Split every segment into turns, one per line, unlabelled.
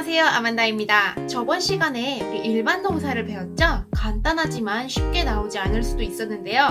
안녕하세요. 아만다입니다. 저번 시간에 우리 일반 동사를 배웠죠? 간단하지만 쉽게 나오지 않을 수도 있었는데요.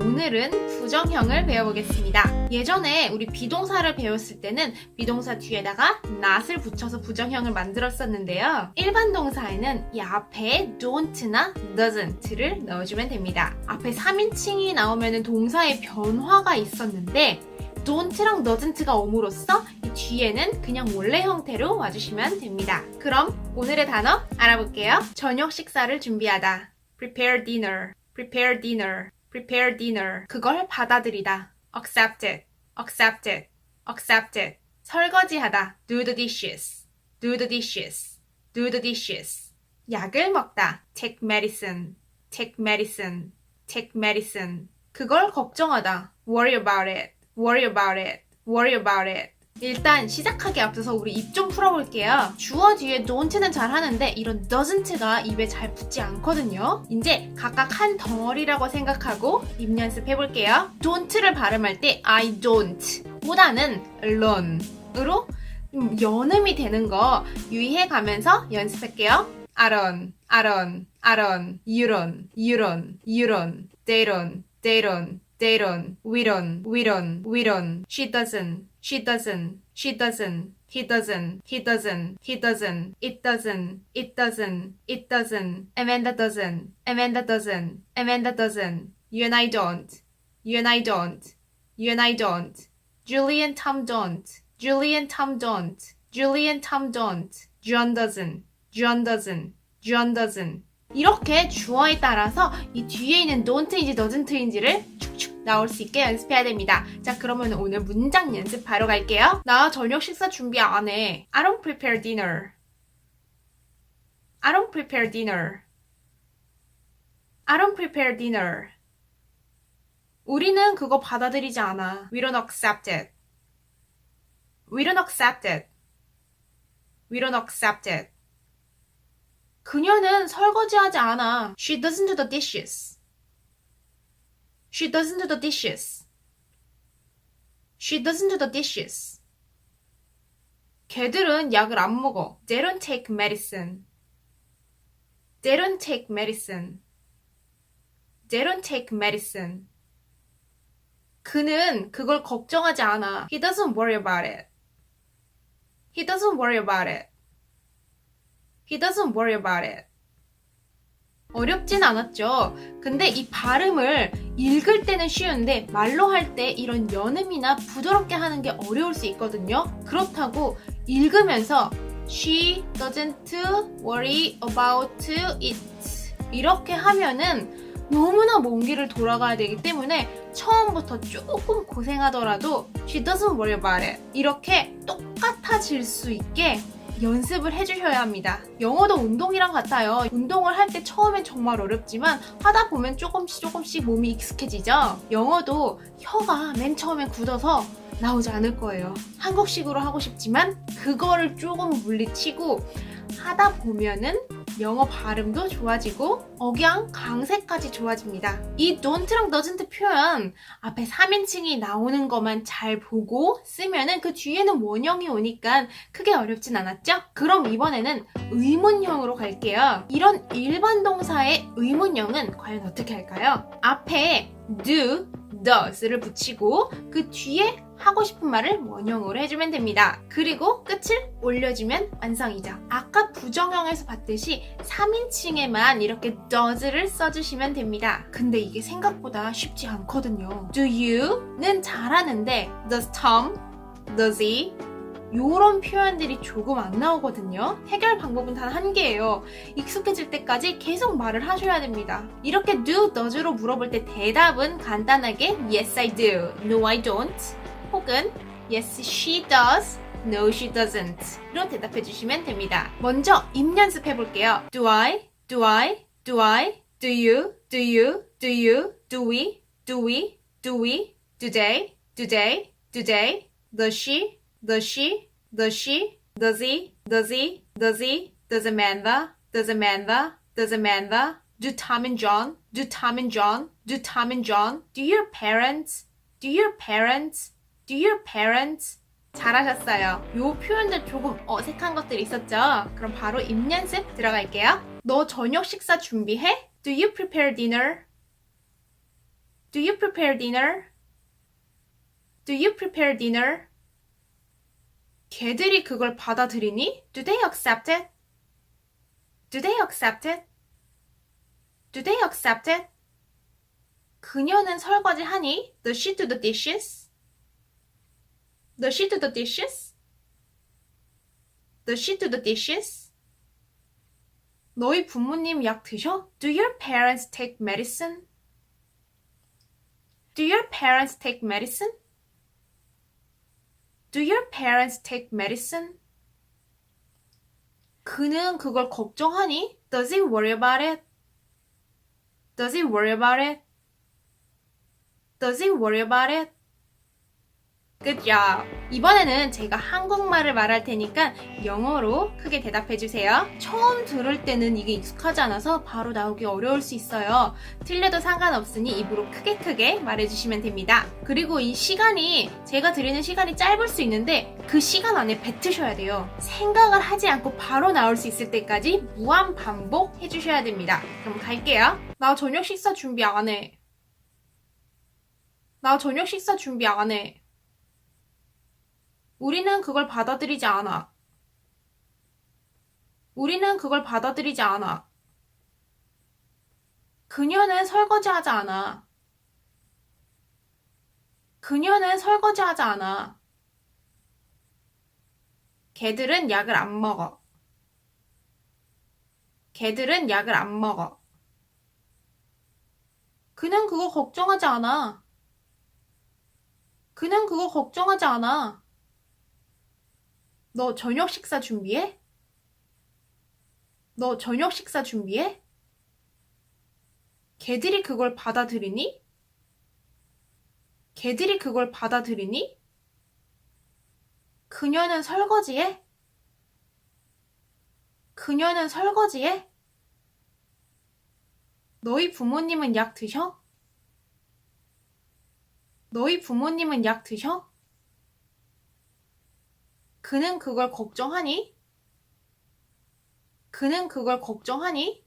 오늘은 부정형을 배워보겠습니다. 예전에 우리 비동사를 배웠을 때는 비동사 뒤에다가 not을 붙여서 부정형을 만들었었는데요. 일반 동사에는 이 앞에 don't나 doesn't를 넣어주면 됩니다. 앞에 3인칭이 나오면 동사의 변화가 있었는데 don't랑 doesn't가 옴으로써 이 뒤에는 그냥 원래 형태로 와주시면 됩니다. 그럼 오늘의 단어 알아볼게요. 저녁 식사를 준비하다. prepare dinner, prepare dinner, prepare dinner. 그걸 받아들이다. accept it, accept it, accept it. 설거지하다. do the dishes, do the dishes, do the dishes. 약을 먹다. take medicine, take medicine, take medicine. 그걸 걱정하다. worry about it, worry about it, worry about it. 일단 시작하기 앞서서 우리 입 좀 풀어볼게요. 주어 뒤에 don't는 잘 하는데 이런 doesn't가 입에 잘 붙지 않거든요. 이제 각각 한 덩어리라고 생각하고 입 연습해볼게요. don't를 발음할 때 I don't 보다는 learn으로 좀 연음이 되는 거 연습할게요. Don't, you don't, you don't, you don't, they don't, they don't, they don't, we don't, we don't, we don't, she doesn't, she doesn't, she doesn't, he doesn't, he doesn't, he doesn't, it doesn't, it doesn't, it doesn't, Amanda doesn't, Amanda doesn't, Amanda doesn't, you and I don't, you and I don't, you and I don't, Julie and Tom don't, Julie and Tom don't, Julie and Tom don't, John doesn't, John doesn't, John doesn't. 이렇게 주어에 따라서 이 뒤에 있는 don't인지 doesn't인지를 나올 수 있게 연습해야 됩니다. 자, 그러면 오늘 문장 연습하러 갈게요. 나 저녁 식사 준비 안 해. I don't prepare dinner. I don't prepare dinner. I don't prepare dinner. 우리는 그거 받아들이지 않아. We don't accept it. We don't accept it. We don't accept it. 그녀는 설거지하지 않아. She doesn't do the dishes. She doesn't do the dishes. She doesn't do the dishes. 걔들은 약을 안 먹어. They don't take medicine. They don't take medicine. They don't take medicine. 그는 그걸 걱정하지 않아. He doesn't worry about it. He doesn't worry about it. He doesn't worry about it. 어렵진 않았죠. 근데 이 발음을 읽을 때는 쉬운데 말로 할 때 이런 연음이나 부드럽게 하는 게 어려울 수 있거든요. 그렇다고 읽으면서 She doesn't worry about it. 이렇게 하면은 너무나 먼 길을 돌아가야 되기 때문에 처음부터 조금 고생하더라도 She doesn't worry about it. 이렇게 똑같아질 수 있게 연습을 해주셔야 합니다. 영어도 운동이랑 같아요. 운동을 할 때 처음엔 정말 어렵지만 하다 보면 조금씩 조금씩 몸이 익숙해지죠. 영어도 혀가 맨 처음엔 굳어서 나오지 않을 거예요. 한국식으로 하고 싶지만 그거를 조금 물리치고 하다 보면은 영어 발음도 좋아지고 억양, 강세까지 좋아집니다. 이 don't랑 doesn't 표현 앞에 3인칭이 나오는 것만 잘 보고 쓰면은 그 뒤에는 원형이 오니까 크게 어렵진 않았죠? 그럼 이번에는 의문형으로 갈게요. 이런 일반 동사의 의문형은 과연 어떻게 할까요? 앞에 do, does를 붙이고 그 뒤에 하고 싶은 말을 원형으로 해주면 됩니다. 그리고 끝을 올려주면 완성이죠. 아까 부정형에서 봤듯이 3인칭에만 이렇게 does를 써주시면 됩니다. 근데 이게 생각보다 쉽지 않거든요. Do you는 잘하는데 does Tom, does he 요런 표현들이 조금 안 나오거든요. 해결 방법은 단 한 개예요. 익숙해질 때까지 계속 말을 하셔야 됩니다. 이렇게 do, does로 물어볼 때 대답은 간단하게 yes I do, no I don't 혹은 yes she does, no she doesn't 로 대답해 주시면 됩니다. 먼저 입 연습해 볼게요. Do I, do I, do I, do you, do you, do you, do we, do we, do we, do they, do they, do they, does she, does she, does she, does he, does he, does he, does Amanda, does Amanda, does Amanda, do Tom and John, do Tom and John, do Tom and John, do your parents, do your parents, do your parents, 잘하셨어요. 요 표현들 조금 어색한 것들이 있었죠? 그럼 바로 입연습 들어갈게요. 너 저녁 식사 준비해? Do you prepare dinner? Do you prepare dinner? Do you prepare dinner? 걔들이 그걸 받아들이니? Do they accept it? Do they accept it? Do they accept it? 그녀는 설거지 하니? Does she do the dishes? Does she do the dishes? Does she do the dishes? 너희 부모님 약 드셔? Do your parents take medicine? Do your parents take medicine? Do your parents take medicine? 그는 그걸 걱정하니? Does he worry about it? Does he worry about it? Does he worry about it? Good. 이번에는 제가 한국말을 말할 테니까 영어로 크게 대답해 주세요. 처음 들을 때는 이게 익숙하지 않아서 바로 나오기 어려울 수 있어요. 틀려도 상관없으니 입으로 크게 크게 말해 주시면 됩니다. 그리고 이 시간이 제가 드리는 시간이 짧을 수 있는데 그 시간 안에 뱉으셔야 돼요. 생각을 하지 않고 바로 나올 수 있을 때까지 무한 반복 해 주셔야 됩니다. 그럼 갈게요. 나 저녁 식사 준비 안 해. 나 저녁 식사 준비 안 해. 우리는 그걸 받아들이지 않아. 우리는 그걸 받아들이지 않아. 그녀는 설거지하지 않아. 그녀는 설거지하지 않아. 개들은 약을 안 먹어. 개들은 약을 안 먹어. 그는 그거 걱정하지 않아. 그는 그거 걱정하지 않아. 너 저녁 식사 준비해? 너 저녁 식사 준비해? 걔들이 그걸 받아들이니? 걔들이 그걸 받아들이니? 그녀는 설거지해? 그녀는 설거지해? 너희 부모님은 약 드셔? 너희 부모님은 약 드셔? 그는 그걸 걱정하니? 그는 그걸 걱정하니?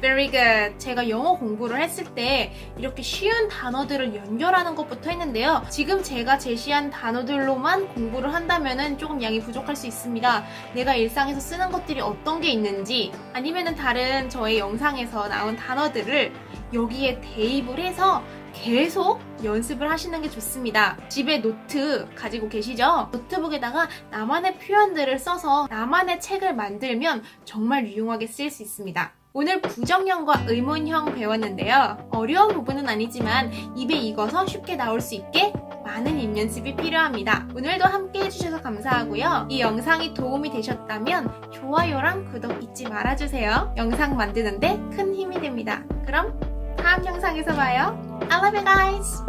Very good. 제가 영어 공부를 했을 때 이렇게 쉬운 단어들을 연결하는 것부터 했는데요. 지금 제가 제시한 단어들로만 공부를 한다면 조금 양이 부족할 수 있습니다. 내가 일상에서 쓰는 것들이 어떤 게 있는지 아니면은 다른 저의 영상에서 나온 단어들을 여기에 대입을 해서 계속 연습을 하시는 게 좋습니다. 집에 노트 가지고 계시죠? 노트북에다가 나만의 표현들을 써서 나만의 책을 만들면 정말 유용하게 쓰일 수 있습니다. 오늘 부정형과 의문형 배웠는데요. 어려운 부분은 아니지만 입에 익어서 쉽게 나올 수 있게 많은 입연습이 필요합니다. 오늘도 함께 해주셔서 감사하고요. 이 영상이 도움이 되셨다면 좋아요랑 구독 잊지 말아주세요. 영상 만드는데 큰 힘이 됩니다. 그럼 다음 영상에서 봐요. I love you guys!